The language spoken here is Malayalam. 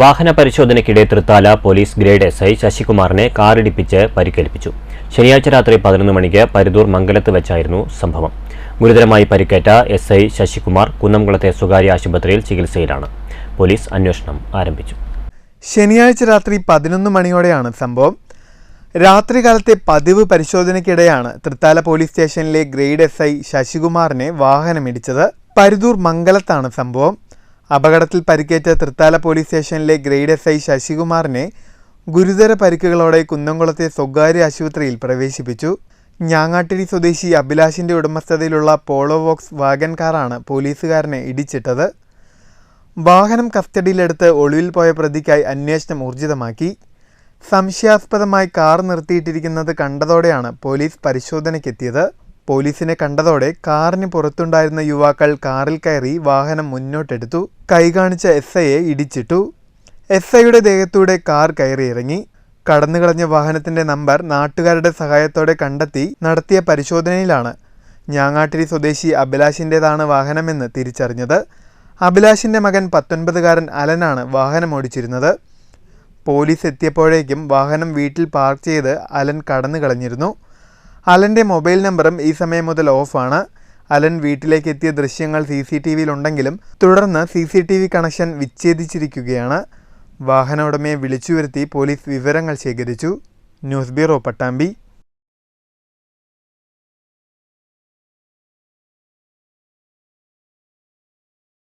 വാഹന പരിശോധനയ്ക്കിടെ Thrithala police grade S I ശശികുമാറിനെ കാറിടിപ്പിച്ച് പരിക്കേൽപ്പിച്ചു. ശനിയാഴ്ച രാത്രി പതിനൊന്ന് മണിക്ക് പരുതൂർ മംഗലത്ത് വെച്ചായിരുന്നു സംഭവം. ഗുരുതരമായി പരിക്കേറ്റ എസ് ഐ ശശികുമാർ കുന്നംകുളത്തെ സ്വകാര്യ ആശുപത്രിയിൽ ചികിത്സയിലാണ്. പോലീസ് അന്വേഷണം ആരംഭിച്ചു. ശനിയാഴ്ച രാത്രി പതിനൊന്ന് മണിയോടെയാണ് സംഭവം. രാത്രികാലത്തെ പതിവ് പരിശോധനയ്ക്കിടെയാണ് തൃത്താല പോലീസ് സ്റ്റേഷനിലെ ഗ്രേഡ് എസ് ഐ ശശികുമാറിനെ വാഹനമിടിച്ചത്. പരുതൂർ മംഗലത്താണ് സംഭവം. അപകടത്തിൽ പരിക്കേറ്റ തൃത്താല പോലീസ് സ്റ്റേഷനിലെ ഗ്രേഡ് എസ് ഐ ശശികുമാറിനെ ഗുരുതര പരിക്കുകളോടെ കുന്നംകുളത്തെ സ്വകാര്യ ആശുപത്രിയിൽ പ്രവേശിപ്പിച്ചു. ഞാങ്ങാട്ടിരി സ്വദേശി അഭിലാഷിന്റെ ഉടമസ്ഥതയിലുള്ള പോളോ വോക്സ് വാഗൻ കാറാണ് പോലീസുകാരനെ ഇടിച്ചിട്ടത്. വാഹനം കസ്റ്റഡിയിലെടുത്ത് ഒളിവിൽ പോയ പ്രതിക്കായി അന്വേഷണം ഊർജിതമാക്കി. സംശയാസ്പദമായി കാർ നിർത്തിയിട്ടിരിക്കുന്നത് കണ്ടതോടെയാണ് പോലീസ് പരിശോധനയ്ക്കെത്തിയത്. പോലീസിനെ കണ്ടതോടെ കാറിന് പുറത്തുണ്ടായിരുന്ന യുവാക്കൾ കാറിൽ കയറി വാഹനം മുന്നോട്ടെടുത്തു കൈ കാണിച്ച എസ് ഐയെ ഇടിച്ചിട്ടു. എസ് ഐയുടെ ദേഹത്തൂടെ കാർ കയറിയിറങ്ങി. കടന്നുകളഞ്ഞ വാഹനത്തിന്റെ നമ്പർ നാട്ടുകാരുടെ സഹായത്തോടെ കണ്ടെത്തി നടത്തിയ പരിശോധനയിലാണ് ഞാങ്ങാട്ടിരി സ്വദേശി അഭിലാഷിന്റെതാണ് വാഹനമെന്ന് തിരിച്ചറിഞ്ഞത്. അഭിലാഷിന്റെ മകൻ പത്തൊൻപതുകാരൻ അലനാണ് വാഹനം ഓടിച്ചിരുന്നത്. പോലീസ് എത്തിയപ്പോഴേക്കും വാഹനം വീട്ടിൽ പാർക്ക് ചെയ്ത് അലൻ കടന്നു കളഞ്ഞിരുന്നു അലന്റെ മൊബൈൽ നമ്പറും ഈ സമയം മുതൽ ഓഫാണ്. അലൻ വീട്ടിലേക്ക് എത്തിയ ദൃശ്യങ്ങൾ സി സി ടി വിയിലുണ്ടെങ്കിലും തുടർന്ന് C C T V connection വിച്ഛേദിച്ചിരിക്കുകയാണ്. വാഹന ഉടമയെ വിളിച്ചു വരുത്തി പോലീസ് വിവരങ്ങൾ ശേഖരിച്ചു. News bureau Pattambi.